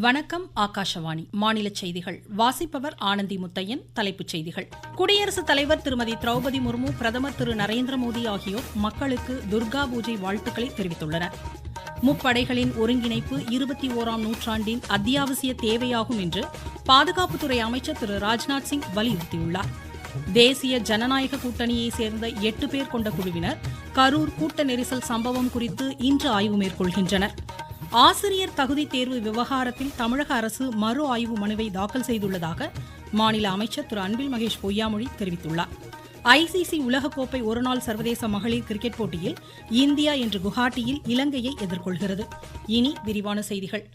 வணக்கம் ஆகாஷவாணி. மாநில செய்திகள். வாசிப்பவர் ஆனந்தி முத்தையன் தலைப்புச் செய்திகள். குடியரசுத் தலைவர் திருமதி திரௌபதி முர்மு பிரதமர் திரு நரேந்திர மோடி ஆகியோர் மக்களுக்கு துர்கா பூஜை வாழ்த்துக்களை தெரிவித்துள்ளனர். முப்படைகளின் ஒருங்கிணைப்பு இருபத்தி ஓராம் நூற்றாண்டின் அத்தியாவசிய தேவையாகும் என்று பாதுகாப்புத்துறை அமைச்சர் திரு ராஜ்நாத் சிங் வலியுறுத்தியுள்ளார். தேசிய ஜனநாயக கூட்டணியைச் சேர்ந்த எட்டு பேர் கொண்ட குழுவினர் கரூர் கூட்ட நெரிசல் சம்பவம் குறித்து இன்று ஆய்வு மேற்கொள்கின்றனர். ஆசிரியர் தகுதி தேர்வு விவகாரத்தில் தமிழக அரசு மறு ஆய்வு மனுவை தாக்கல் செய்துள்ளதாக மாநில அமைச்சர் திரு அன்பில் மகேஷ் பொய்யாமொழி தெரிவித்துள்ளார். ஐசிசி உலகக்கோப்பை ஒருநாள் சர்வதேச மகளிர் கிரிக்கெட் போட்டியில் இந்தியா இன்று குவஹாட்டியில் இலங்கையை எதிர்கொள்கிறது. இனி விரிவான செய்திகள்.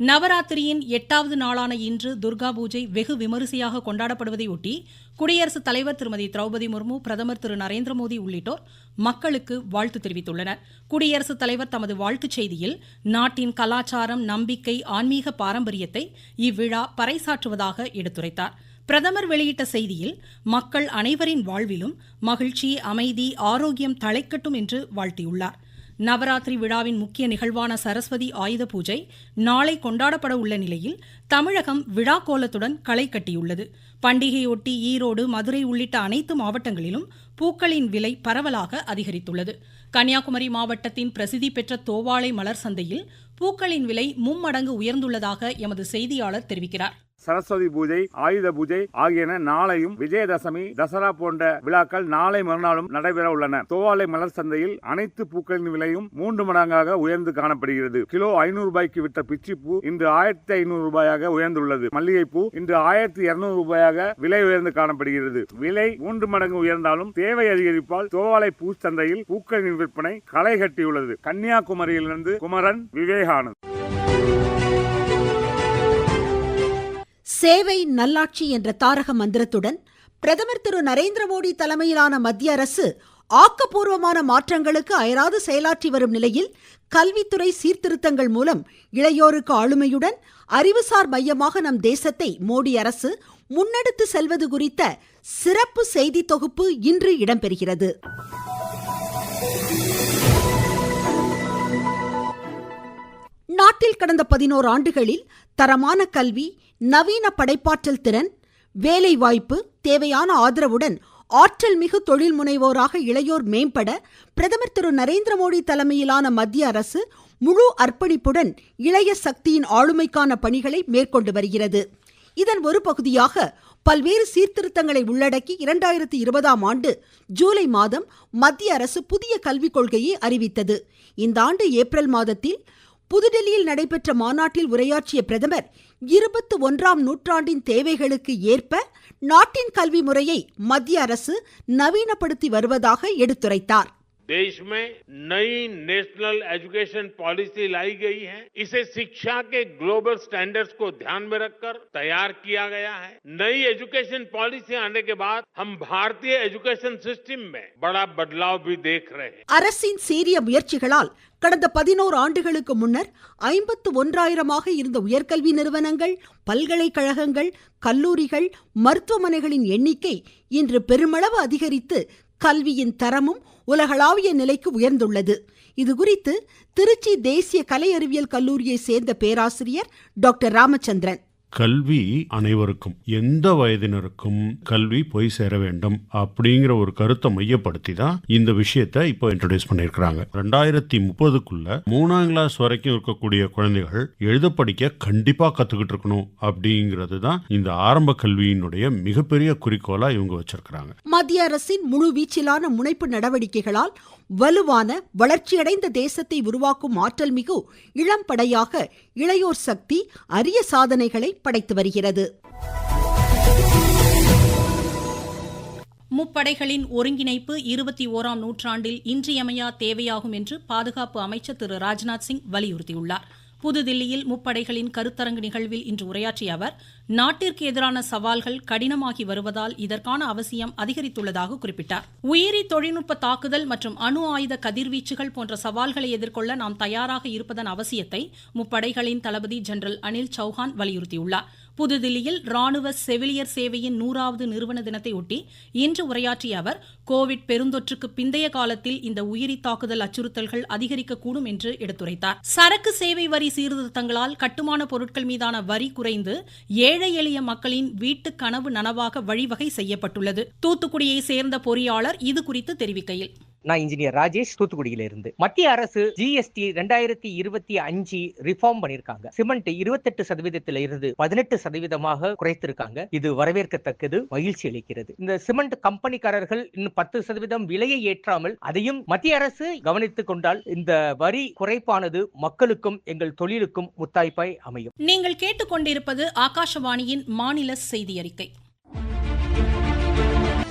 நவராத்திரியின் எட்டாவது நாளான இன்று துர்கா பூஜை வெகு விமரிசையாக கொண்டாடப்படுவதையொட்டி குடியரசுத் தலைவர் திருமதி திரௌபதி முர்மு பிரதமர் திரு நரேந்திர மோடி உள்ளிட்டோர் மக்களுக்கு வாழ்த்து தெரிவித்துள்ளனர். குடியரசுத் தலைவர் தமது வாழ்த்துச் செய்தியில் நாட்டின் கலாச்சாரம் நம்பிக்கை ஆன்மீக பாரம்பரியத்தை இவ்விழா பறைசாற்றுவதாக எடுத்துரைத்தார். பிரதமர் வெளியிட்ட செய்தியில் மக்கள் அனைவரின் வாழ்விலும் மகிழ்ச்சி அமைதி ஆரோக்கியம் தழைக்கட்டும் என்று வாழ்த்தியுள்ளார். நவராத்திரி விழாவின் முக்கிய நிகழ்வான சரஸ்வதி ஆயுத பூஜை நாளை கொண்டாடப்பட உள்ள நிலையில் தமிழகம் விழா கோலத்துடன் களை கட்டியுள்ளது. பண்டிகையொட்டி ஈரோடு மதுரை உள்ளிட்ட அனைத்து மாவட்டங்களிலும் பூக்களின் விலை பரவலாக அதிகரித்துள்ளது. கன்னியாகுமரி மாவட்டத்தின் பிரசித்தி பெற்ற தோவாளை மலர் சந்தையில் பூக்களின் விலை மும்மடங்கு உயர்ந்துள்ளதாக எமது செய்தியாளர் தெரிவிக்கிறார். சரஸ்வதி பூஜை ஆயுத பூஜை ஆகியன நாளையும் விஜயதசமி தசரா போன்ற விழாக்கள் நாளை மறுநாளும் நடைபெற உள்ளன. தோவாலை மலர் சந்தையில் அனைத்து பூக்களின் விலையும் மூன்று மடங்காக உயர்ந்து காணப்படுகிறது. கிலோ ஐநூறு ரூபாய்க்கு விட்ட பிச்சிப்பூ இன்று ஆயிரத்தி ஐநூறு ரூபாயாக உயர்ந்துள்ளது. மல்லிகைப்பூ இன்று ஆயிரத்தி இருநூறு ரூபாயாக விலை உயர்ந்து காணப்படுகிறது. விலை மூன்று மடங்கு உயர்ந்தாலும் தேவை அதிகரிப்பால் தோவாலை பூ சந்தையில் பூக்களின் விற்பனை களை கட்டியுள்ளது. கன்னியாகுமரியிலிருந்து குமரன் விவேகானந்த். சேவை நல்லாட்சி என்ற தாரக மந்திரத்துடன் பிரதமர் திரு நரேந்திர மோடி தலைமையிலான மத்திய அரசு ஆக்கப்பூர்வமான மாற்றங்களுக்கு அயராது செயலாற்றி வரும் நிலையில் கல்வித்துறை சீர்திருத்தங்கள் மூலம் இளையோருக்கு ஆளுமையுடன் அறிவுசார் மையமாக நம் தேசத்தை மோடி அரசு முன்னெடுத்து செல்வது குறித்த சிறப்பு செய்தி தொகுப்பு இன்று இடம்பெறுகிறது. நாட்டில் கடந்த பதினோரு ஆண்டுகளில் தரமான கல்வி நவீன படைப்பாற்றல் திறன் வேலை வாய்ப்பு தேவையான ஆதரவுடன் ஆற்றல் மிகு தொழில் முனைவோராக இளையோர் மேம்பட பிரதமர் திரு நரேந்திர மோடி தலைமையிலான மத்திய அரசு முழு அர்ப்பணிப்புடன் இளைய சக்தியின் ஆளுமைக்கான பணிகளை மேற்கொண்டு வருகிறது. இதன் ஒரு பகுதியாக பல்வேறு சீர்திருத்தங்களை உள்ளடக்கி இரண்டாயிரத்தி இருபதாம் ஆண்டு ஜூலை மாதம் மத்திய அரசு புதிய கல்விக் கொள்கையை அறிவித்தது. இந்த ஆண்டு ஏப்ரல் மாதத்தில் புதுடெல்லியில் நடைபெற்ற மாநாட்டில் உரையாற்றிய பிரதமர் இருபத்தி ஒன்றாம் நூற்றாண்டின் தேவைகளுக்கு ஏற்ப நாட்டின் கல்வி முறையை மத்திய அரசு நவீனப்படுத்தி வருவதாக எடுத்துரைத்தார். देश में नई नेशनल एजुकेशन पॉलिसी लाई गई है इसे शिक्षा के ग्लोबल स्टैंडर्ड्स को ध्यान में रखकर तैयार किया गया है नई एजुकेशन पॉलिसी आने के बाद हम भारतीय एजुकेशन सिस्टम में बड़ा बदलाव भी देख रहे हैं அரசின் சீரிய முயற்சிகளால் கடந்த பதினோரு ஆண்டுகளுக்கு முன்னர் ஐம்பத்து ஒன்றாயிரமாக இருந்த உயர்கல்வி நிறுவனங்கள் பல்கலைக்கழகங்கள் கல்லூரிகள் மருத்துவமனைகளின் எண்ணிக்கை இன்று பெருமளவு அதிகரித்து கல்வியின் தரமும் உலகளாவிய நிலைக்கு உயர்ந்துள்ளது. இதுகுறித்து திருச்சி தேசிய கலை அறிவியல் கல்லூரியை சேர்ந்த பேராசிரியர் டாக்டர் ராமச்சந்திரன். கல்வி அனைவருக்கும் எந்த வயதினருக்கும் கல்வி போய் சேர வேண்டும் அப்படிங்கிற ஒரு கருத்தை மையப்படுத்தி தான் இந்த விஷயத்தை இப்போ இன்ட்ரடியூஸ் பண்ணியிருக்கிறாங்க. ரெண்டாயிரத்தி முப்பதுக்குள்ள மூணாம் கிளாஸ் வரைக்கும் இருக்கக்கூடிய குழந்தைகள் எழுத படிக்க கண்டிப்பா கத்துக்கிட்டு இருக்கணும் அப்படிங்கிறது தான் இந்த ஆரம்ப கல்வியினுடைய மிகப்பெரிய குறிக்கோளா இவங்க வச்சிருக்கிறாங்க. மத்திய அரசின் முழு வீச்சிலான முனைப்பு நடவடிக்கைகளால் வலுவான வளர்ச்சியடைந்த தேசத்தை உருவாக்கும் ஆற்றல் மிகு இளம்படையாக இளையோர் சக்தி அரிய சாதனைகளை படைத்து வருகிறது. முப்படைகளின் ஒருங்கிணைப்பு இருபத்தி ஓராம் நூற்றாண்டில் இன்றியமையா தேவையாகும் என்று பாதுகாப்பு அமைச்சர் திரு ராஜ்நாத் சிங் வலியுறுத்தியுள்ளார். புதுதில்லியில் முப்படைகளின் கருத்தரங்கு நிகழ்வில் இன்று உரையாற்றிய அவர் நாட்டிற்கு எதிரான சவால்கள் கடினமாகி வருவதால் இதற்கான அவசியம் அதிகரித்துள்ளதாக குறிப்பிட்டார். உயிரி தொழில்நுட்ப தாக்குதல் மற்றும் அணு ஆயுத கதிர்வீச்சுகள் போன்ற சவால்களை எதிர்கொள்ள நாம் தயாராக இருப்பதன் அவசியத்தை முப்படைகளின் தளபதி ஜெனரல் அனில் சௌஹான் வலியுறுத்தியுள்ளார். புதுதில்லியில் ராணுவ செவிலியர் சேவையின் நூறாவது நிறுவன தினத்தையொட்டி இன்று உரையாற்றிய அவர் கோவிட் பெருந்தொற்றுக்கு பிந்தைய காலத்தில் இந்த உயிரி தாக்குதல் அச்சுறுத்தல்கள் அதிகரிக்கக்கூடும் என்று எடுத்துரைத்தார். சரக்கு சேவை வரி சீர்திருத்தங்களால் கட்டுமான பொருட்கள் மீதான வரி குறைந்து ஏழை எளிய மக்களின் வீட்டு கனவு நனவாக வழிவகை செய்யப்பட்டுள்ளது. தூத்துக்குடியை சேர்ந்த பொறியாளர் இது குறித்து தெரிவிக்கையில். நான் இன்ஜினியர் ராஜேஷ் தூத்துக்குடியில இருந்து. மத்திய அரசு ஜிஎஸ்டி ரெண்டாயிரத்தி இருபத்தி அஞ்சு ரிஃபார்ம் பண்ணிருக்காங்க. சிமெண்ட் இருபத்தெட்டு சதவீதத்தில இருந்து பதினெட்டு சதவீதமாக குறைத்திருக்காங்க. இது வரவேற்கத்தக்கது மகிழ்ச்சி அளிக்கிறது. இந்த சிமெண்ட் கம்பெனிக்காரர்கள் இன்னும் பத்து சதவீதம் விலையை ஏற்றாமல் அதையும் மத்திய அரசு கவனித்துக் கொண்டால் இந்த வரி குறைப்பானது மக்களுக்கும் எங்கள் தொழிலுக்கும் முத்தாய்ப்பாய் அமையும். நீங்கள் கேட்டுக்கொண்டிருப்பது ஆகாஷவாணியின் மாநில செய்தி அறிக்கை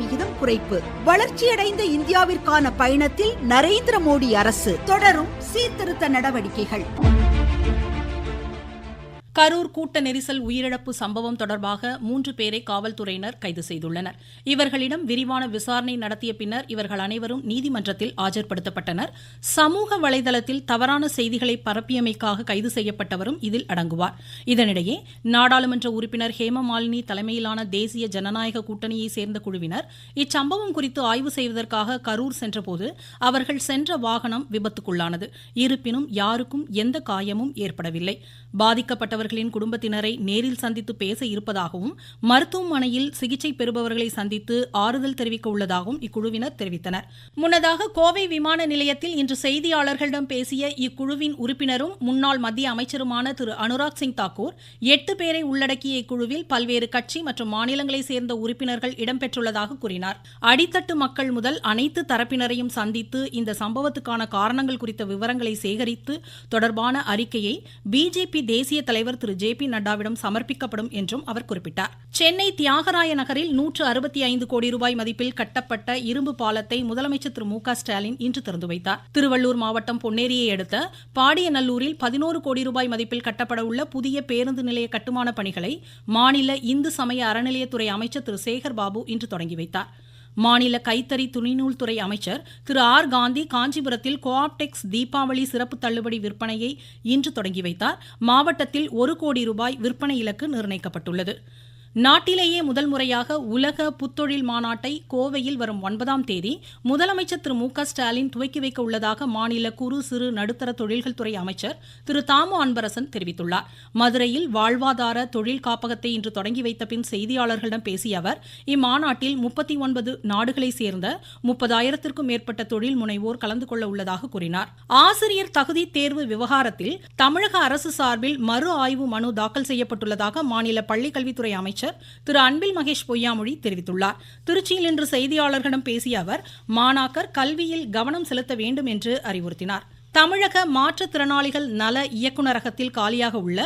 சதவிகிதம் குறைப்பு. வளர்ச்சியடைந்த இந்தியாவிற்கான பயணத்தில் நரேந்திர மோடி அரசு தொடரும் சீர்திருத்த நடவடிக்கைகள். கரூர் கூட்ட நெரிசல் உயிரிழப்பு சம்பவம் தொடர்பாக மூன்று பேரை காவல்துறையினர் கைது செய்துள்ளனர். இவர்களிடம் விரிவான விசாரணை நடத்திய பின்னர் இவர்கள் அனைவரும் நீதிமன்றத்தில் ஆஜர்படுத்தப்பட்டனர். சமூக வலைதளத்தில் தவறான செய்திகளை பரப்பியமைக்காக கைது செய்யப்பட்டவரும் இதில் அடங்குவார். இதனிடையே நாடாளுமன்ற உறுப்பினர் ஹேமமாலினி தலைமையிலான தேசிய ஜனநாயக கூட்டணியை சேர்ந்த குழுவினர் இச்சம்பவம் குறித்து ஆய்வு செய்வதற்காக கரூர் சென்றபோது அவர்கள் சென்ற வாகனம் விபத்துக்குள்ளானது. இருப்பினும் யாருக்கும் எந்த காயமும் ஏற்படவில்லை. பாதிக்கப்பட்டவர்களின் குடும்பத்தினரை நேரில் சந்தித்து பேச இருப்பதாகவும் மருத்துவமனையில் சிகிச்சை பெறுபவர்களை சந்தித்து ஆறுதல் தெரிவிக்க உள்ளதாகவும் இக்குழுவினர் தெரிவித்தனர். முன்னதாக கோவை விமான நிலையத்தில் இன்று செய்தியாளர்களிடம் பேசிய இக்குழுவின் உறுப்பினரும் முன்னாள் மத்திய அமைச்சருமான திரு. அனுராக் சிங் தாக்கூர் எட்டு பேரை உள்ளடக்கிய இக்குழுவில் பல்வேறு கட்சி மற்றும் மாநிலங்களைச் சேர்ந்த உறுப்பினர்கள் இடம்பெற்றுள்ளதாக கூறினார். அடித்தட்டு மக்கள் முதல் அனைத்து தரப்பினரையும் சந்தித்து இந்த சம்பவத்துக்கான காரணங்கள் குறித்த விவரங்களை சேகரித்து தொடர்பான அறிக்கையை பிஜேபி தேசிய தலைவர் திரு ஜே பி நட்டாவிடம் சமர்ப்பிக்கப்படும் என்றும் அவர் குறிப்பிட்டார். சென்னை தியாகராய நகரில் நூற்று அறுபத்தி ஐந்து கோடி ரூபாய் மதிப்பில் கட்டப்பட்ட இரும்பு பாலத்தை முதலமைச்சர் திரு மு க ஸ்டாலின் இன்று திறந்து வைத்தார். திருவள்ளூர் மாவட்டம் பொன்னேரியை அடுத்த பாடியநல்லூரில் பதினோரு கோடி ரூபாய் மதிப்பில் கட்டப்பட உள்ள புதிய பேருந்து நிலைய கட்டுமான பணிகளை மாநில இந்து சமய அறநிலையத்துறை அமைச்சர் திரு சேகர் பாபு இன்று தொடங்கி வைத்தார். மாநில கைத்தறி துணிநூல் துறை அமைச்சர் திரு ஆர் காந்தி காஞ்சிபுரத்தில் கோஆப்டெக்ஸ் தீபாவளி சிறப்பு தள்ளுபடி விற்பனையை இன்று தொடங்கி வைத்தார். மாவட்டத்தில் ஒரு கோடி ரூபாய் விற்பனை இலக்கு நிர்ணயிக்கப்பட்டுள்ளது. நாட்டிலேயே முதல் முறையாக உலக புத்தொழில் மாநாட்டை கோவையில் வரும் ஒன்பதாம் தேதி முதலமைச்சர் திரு மு க ஸ்டாலின் துவக்கி வைக்க உள்ளதாக மாநில குறு சிறு நடுத்தர தொழில்கள் துறை அமைச்சர் திரு தாமு அன்பரசன் தெரிவித்துள்ளார். மதுரையில் வாழ்வாதார தொழில் காப்பகத்தை இன்று தொடங்கி வைத்த பின் செய்தியாளர்களிடம் பேசிய அவர் இம்மாநாட்டில் முப்பத்தி ஒன்பது நாடுகளைச் சேர்ந்த முப்பதாயிரத்திற்கும் மேற்பட்ட தொழில் முனைவோர் கலந்து கொள்ள உள்ளதாக கூறினார். ஆசிரியர் தகுதி தேர்வு விவகாரத்தில் தமிழக அரசு சார்பில் மறு ஆய்வு மனு தாக்கல் செய்யப்பட்டுள்ளதாக மாநில பள்ளிக்கல்வித்துறை அமைச்சர் திரு அன்பில் மகேஷ் பொய்யாமொழி தெரிவித்துள்ளார். திருச்சியில் இன்று செய்தியாளர்களிடம் பேசிய அவர் மாணாக்கர் கல்வியில் கவனம் செலுத்த வேண்டும் என்று அறிவுறுத்தினார். தமிழக மாற்றுத்திறனாளிகள் நல இயக்குநரகத்தில் காலியாக உள்ள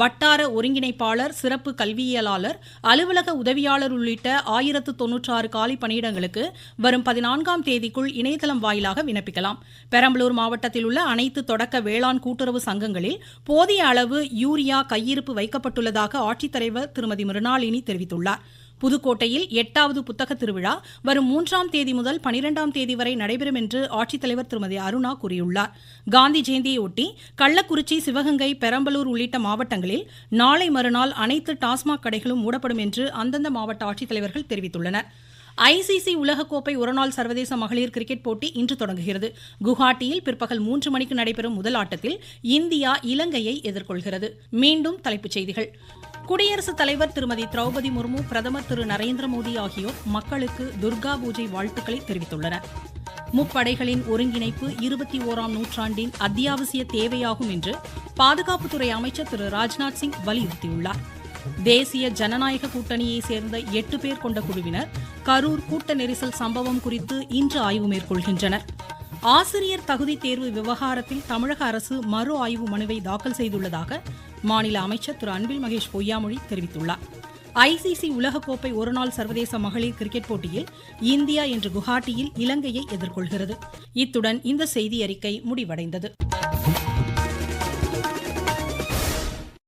வட்டார ஒருங்கிணைப்பாளர் சிறப்பு கல்வியியலாளர் அலுவலக உதவியாளர் உள்ளிட்ட ஆயிரத்து தொன்னூற்றாறு காலி பணியிடங்களுக்கு வரும் பதினான்காம் தேதிக்குள் இணையதளம் வாயிலாக விண்ணப்பிக்கலாம். பெரம்பலூர் மாவட்டத்தில் உள்ள அனைத்து தொடக்க வேளாண் கூட்டுறவு சங்கங்களில் போதிய அளவு யூரியா கையிருப்பு வைக்கப்பட்டுள்ளதாக ஆட்சித்தலைவர் திருமதி மிருணாளினி தெரிவித்துள்ளார். புதுக்கோட்டையில் எட்டாவது புத்தக திருவிழா வரும் மூன்றாம் தேதி முதல் பனிரெண்டாம் தேதி வரை நடைபெறும் என்று ஆட்சித்தலைவர் திருமதி அருணா கூறியுள்ளார். காந்தி ஜெயந்தியொட்டி கள்ளக்குறிச்சி சிவகங்கை பெரம்பலூர் உள்ளிட்ட மாவட்டங்களில் நாளை மறுநாள் அனைத்து டாஸ்மாக் கடைகளும் மூடப்படும் என்று அந்தந்த மாவட்ட ஆட்சித்தலைவர்கள் தெரிவித்துள்ளனர். ஐசிசி உலகக்கோப்பை ஒருநாள் சர்வதேச மகளிர் கிரிக்கெட் போட்டி இன்று தொடங்குகிறது. குவஹாட்டியில் பிற்பகல் மூன்று மணிக்கு நடைபெறும் முதல் ஆட்டத்தில் இந்தியா இலங்கையை எதிர்கொள்கிறது. மீண்டும் தலைப்புச் செய்திகள். குடியரசுத் தலைவர் திருமதி திரௌபதி முர்மு பிரதமர் திரு நரேந்திர மோடி ஆகியோர் மக்களுக்கு துர்கா பூஜை வாழ்த்துக்களை தெரிவித்துள்ளனர். முப்படைகளின் ஒருங்கிணைப்பு இருபத்தி ஓராம் நூற்றாண்டின் அத்தியாவசிய தேவையாகும் என்று பாதுகாப்புத்துறை அமைச்சர் திரு ராஜ்நாத் சிங் வலியுறுத்தியுள்ளார். தேசிய ஜனநாயக கூட்டணியை சேர்ந்த எட்டு பேர் கொண்ட குழுவினர் கரூர் கூட்ட நெரிசல் சம்பவம் குறித்து இன்று ஆய்வு மேற்கொள்கின்றனர். ஆசிரியர் தகுதி தேர்வு விவகாரத்தில் தமிழக அரசு மறு ஆய்வு மனுவை தாக்கல் செய்துள்ளதாக மாநில அமைச்சர் திரு அன்பில் மகேஷ் பொய்யாமொழி தெரிவித்துள்ளார். ஐசிசி உலகக்கோப்பை ஒருநாள் சர்வதேச மகளிர் கிரிக்கெட் போட்டியில் இந்தியா இன்று குவஹாட்டியில் இலங்கையை எதிர்கொள்கிறது. இத்துடன் இந்த செய்தி அறிக்கை முடிவடைந்தது.